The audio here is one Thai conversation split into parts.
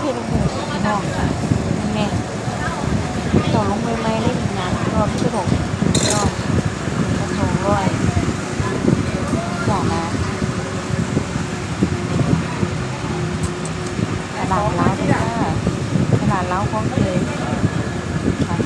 เทลงหมูนองแม่ต่อลงไปไม่ได้อีกนะรอบที่หกรอบกระทงร้อยสองนะตลาดล้าวค่ะตลาดล้าวของเคยค่ะ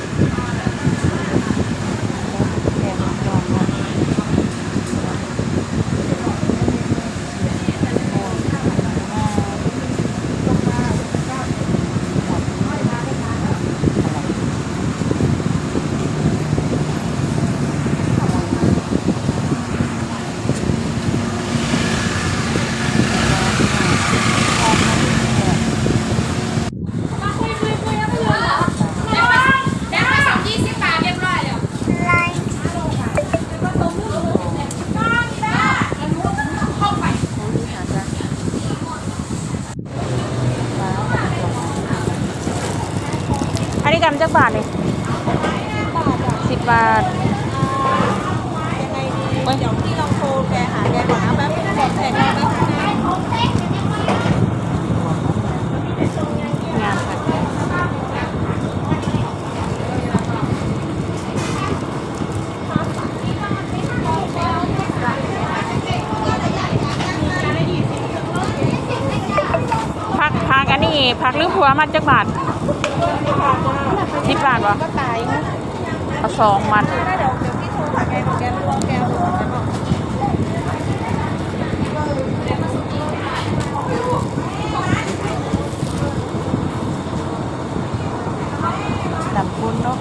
อันนี้กำจักบาทเลยสิบบาทยังไงดีเดี๋ยวพี่ลองโทรแกหาแกก่อนนะแป๊บบอกแกก่อนนะงามค่ะผักผักอันนี้ผักหรือผัวมันจักบาทสิบบาท วะก็ตายนะเอาสองมัดเดี๋ยวเดี๋ยวพี่โทรหาแกก่อนแกรอแกเอาเลยแกบอกดำปุ้นเนาะ